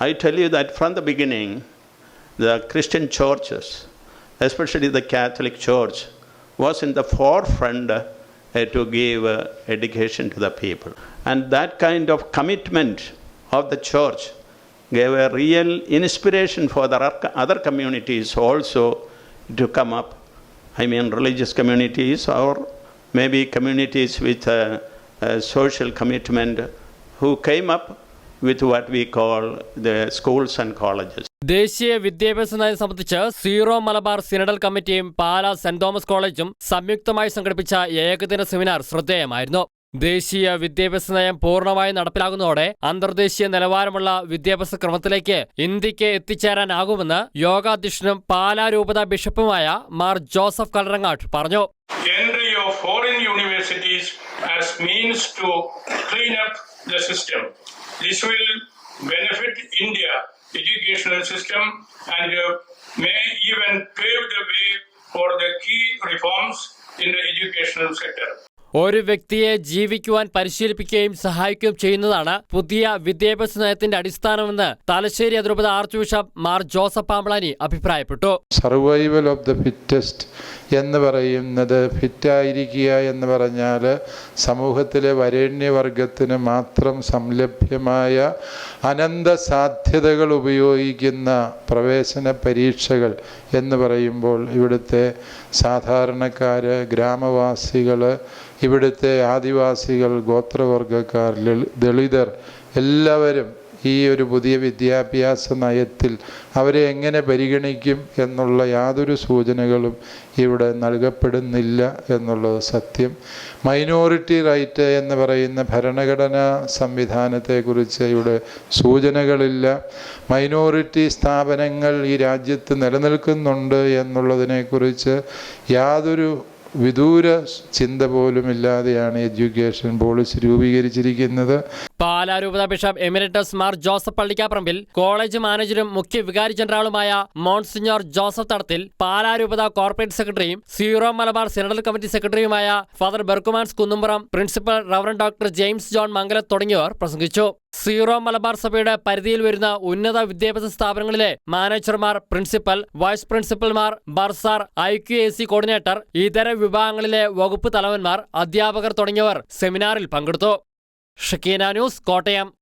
I tell you that from the beginning, the Christian churches, especially the Catholic Church, was in the forefront uh, to give uh, education to the people. And that kind of commitment of the church gave a real inspiration for the other- communities also to come up. I mean, religious communities or maybe communities with a, uh, social commitment who came up with what we call the schools and colleges. ദേശീയ വിദ്യാഭ്യാസ നയം സംബന്ധിച്ച് zero Malabar synodal കമ്മിറ്റിയും Pala saint Thomas കോളേജും സംയുക്തമായി സംഘടിപ്പിച്ച ഏകദിന seminar ശ്രദ്ധേയമായിരുന്നു ദേശീയ വിദ്യാഭ്യാസ നയം പൂർണമായി നടപ്പിലാകുന്നതോടെ അന്തർദേശീയ നിലവാരമുള്ള വിദ്യാഭ്യാസ ക്രമത്തിലേക്ക് ഇന്ത്യയ്ക്ക് എത്തിച്ചേരാനാകുമെന്ന് യോഗാധ്യക്ഷനും പാലാ രൂപത ബിഷപ്പുമായ മാർ ജോസഫ് കലറങ്ങാട്ട് പറഞ്ഞു of foreign universities as means to clean up the system. This will benefit India educational system and uh, may even pave the way for the key reforms in the educational sector. ഒരു വ്യക്തിയെ ജീവിക്കുവാൻ പരിശീലിപ്പിക്കുകയും സഹായിക്കുകയും ചെയ്യുന്നതാണ് പുതിയ വിദ്യാഭ്യാസ നയത്തിന്റെ അടിസ്ഥാനമെന്ന് തലശ്ശേരി അതിരൂപത archbishop Mar Joseph Pamplany അഭിപ്രായപ്പെട്ടു. സർവൈവൽ ഓഫ് ദ ഫിറ്റസ്റ്റ് എന്ന് പറയുന്നത് ഫിറ്റായിരിക്കുക എന്ന് പറഞ്ഞാൽ സമൂഹത്തിലെ വരേണ്യവർഗത്തിന് മാത്രം സംലഭ്യമായ അനന്ത സാധ്യതകൾ ഉപയോഗിക്കുന്ന പ്രവേശന പരീക്ഷകൾ എന്ന് പറയുമ്പോൾ ഇവിടുത്തെ സാധാരണക്കാർ ഗ്രാമവാസികൾ ഇവിടുത്തെ ആദിവാസികൾ ഗോത്രവർഗക്കാർ ദളിതർ എല്ലാവരും ഈ ഒരു പുതിയ വിദ്യാഭ്യാസ നയത്തിൽ അവരെ എങ്ങനെ പരിഗണിക്കും എന്നുള്ള യാതൊരു സൂചനകളും ഇവിടെ നൽകപ്പെടുന്നില്ല എന്നുള്ളത് സത്യം. മൈനോറിറ്റി റൈറ്റ് എന്ന് പറയുന്ന ഭരണഘടനാ സംവിധാനത്തെക്കുറിച്ച് ഇവിടെ സൂചനകളില്ല. മൈനോറിറ്റി സ്ഥാപനങ്ങൾ ഈ രാജ്യത്ത് നിലനിൽക്കുന്നുണ്ട് എന്നുള്ളതിനെക്കുറിച്ച് യാതൊരു വിദൂര ചിന്ത പോലുമില്ലാതെയാണ് എഡ്യൂക്കേഷൻ പോളിസി രൂപീകരിച്ചിരിക്കുന്നത്. പാലാ രൂപത bishop emeritus Mar Joseph Pallikkaparambil college മാനേജരും മുഖ്യ വികാരി ജനറാളുമായ മോൺസിഞ്ഞോർ ജോസഫ് തടത്തിൽ പാലാ രൂപത കോർപ്പറേറ്റ് സെക്രട്ടറിയും സീറോ മലബാർ സെനറൽ കമ്മിറ്റി സെക്രട്ടറിയുമായ father Berchmans Kunnumpuram principal reverend doctor James John Mangalam തുടങ്ങിയവർ പ്രസംഗിച്ചു. സീറോ മലബാർ സഭയുടെ പരിധിയിൽ വരുന്ന ഉന്നത വിദ്യാഭ്യാസ സ്ഥാപനങ്ങളിലെ മാനേജർമാർ principal vice പ്രിൻസിപ്പൽമാർ bursar I Q A C coordinator ഇതര വിഭാഗങ്ങളിലെ വകുപ്പ് തലവന്മാർ അധ്യാപകർ തുടങ്ങിയവർ സെമിനാറിൽ പങ്കെടുത്തു. ഷക്കീന ന്യൂസ് കോട്ടയം.